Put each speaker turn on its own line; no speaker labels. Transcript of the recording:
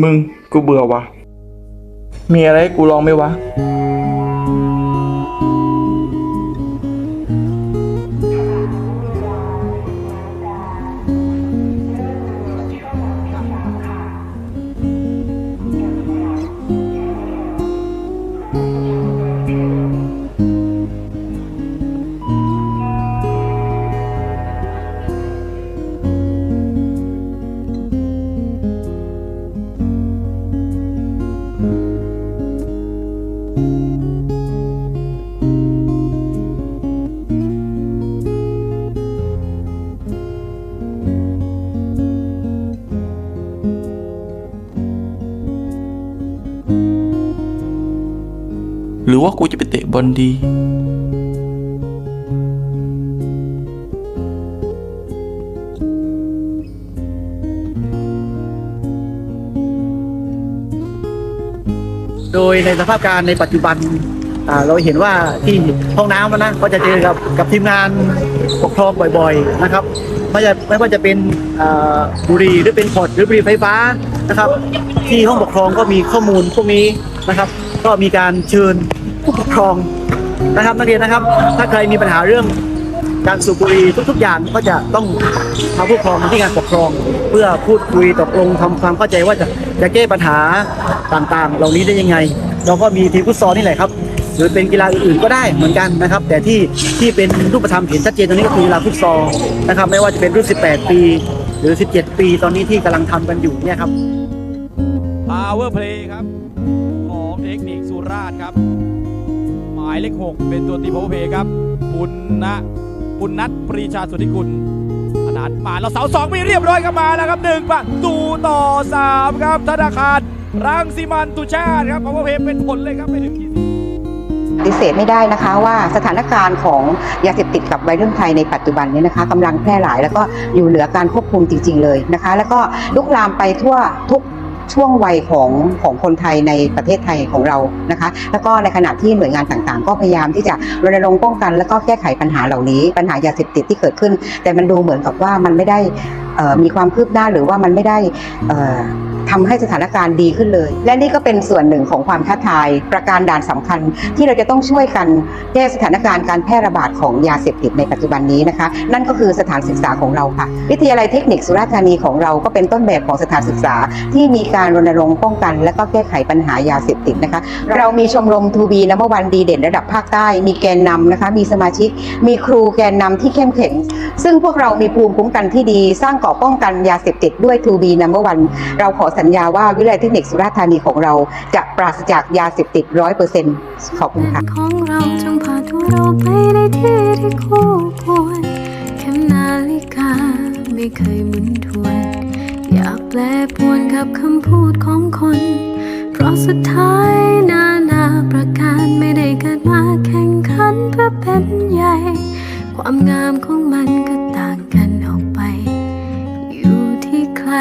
มึงกูเบื่อวะมีอะไรให้กูลองไหมวะ หรือว่ากูจะไปเตะบอลดี
โดยในสภาพการในปัจจุบันอ่าเราเห็นว่าที่ห้องน้ำนะก็จะเจอกับกับทีมงานปกครองบ่อยๆนะครับ ไม่จะไม่ว่าจะเป็นอ่าบุหรี่หรือเป็นพอร์ตหรือบุหรี่ไฟฟ้านะครับ ที่ห้องปกครองก็มีข้อมูลพวกนี้นะครับ ก็มีการเชิญผู้ปกครองนะครับนักเรียนนะครับ ถ้าใครมีปัญหาเรื่องการสูบบุหรี่ทุก ๆ อย่างก็จะต้องพาผู้ปกครองมาที่งานปกครอง เพื่อพูดคุยตกลงทำความเข้าใจว่าจะจะแก้ปัญหาต่างๆ เหล่านี้ได้ยังไง เราก็มีทีมฟุตซอลนี่แหละครับ หรือเป็นกีฬาอื่นๆก็ได้เหมือนกันนะครับ แต่ที่ที่เป็นรูปธรรมเห็นชัดเจนตรงนี้ก็คือกีฬาฟุตซอลนะครับ ไม่ว่าจะเป็นรุ่น 18 ปี หรือ 17 ปี ตอนนี้ที่กำลังทำกันอยู่เนี่ยครับ
Power Play ครับ ทคนิคสุราษฎร์ครับ หมายเลขหกเป็นตัวตี Power Play ครับบุญนะบุญนัทปรีชาสุธิกุลขนาดมาเราเสาสองมีเรียบร้อยครับมาแล้วครับหนึ่งประตูต่อสามครับธนาคารรังสีมันตุชาติครับ Power Play เป็นผลเลยครับไปถึงที่
ปฏิเสธไม่ได้นะคะว่าสถานการณ์ของยาเสพติดกับวัยรุ่นไทยในปัจจุบันนี้นะคะกำลังแพร่หลายแล้วก็อยู่เหนือการควบคุมจริง ๆ เลยนะคะ แล้วก็ลุกลามไปทั่วทุก ช่วงวัยของของคนไทยในประเทศไทยของเรานะคะ แล้วก็ในขณะที่หน่วยงานต่างๆ ก็พยายามที่จะรณรงค์ป้องกัน แล้วก็แก้ไขปัญหาเหล่านี้ ปัญหายาเสพติดที่เกิดขึ้น แต่มันดูเหมือนกับว่ามันไม่ได้มีความคืบหน้าหรือว่ามันไม่ได้ ทำให้สถานการณ์ดีขึ้นเลย และนี่ก็เป็นส่วนหนึ่งของความท้าทายประการด่านสำคัญ ที่เราจะต้องช่วยกันแก้สถานการณ์การแพร่ระบาดของยาเสพติดในปัจจุบันนี้นะคะ นั่นก็คือสถานศึกษาของเราค่ะ วิทยาลัยเทคนิคสุราษฎร์ธานีของเราก็เป็นต้นแบบของสถานศึกษา ที่มีการรณรงค์ป้องกัน และก็แก้ไขปัญหายาเสพติดนะคะ เรามีชมรมทูบีนัมวันดีเด่นระดับภาคใต้ มีแกนนำนะคะ มีสมาชิก มีครูแกนนำที่เข้มแข็ง ซึ่งพวกเรามีภูมิคุ้มกันที่ดี สร้างเกราะป้องกันยาเสพติดด้วย 2B Number One เราขอสัญญาว่าวิทยาลัยเทคนิคสุราษฎร์ธานีของเราจะปราศจากยาเสพติดร้อยเปอร์เซ็นต์ขอบคุณค่ะ
ของเราจงพาตัวเราไปในที่ที่คู่ควรเข็มนาฬิกาไม่เคยหมุนทวน อยากแปลปวนกับคำพูดของคน เพราะสุดท้ายนานาประการไม่ได้เกิดมาแข่งขันเพื่อเป็นใหญ่ ความงามของมันก็ต่างกันออกไป อยู่ที่ใคร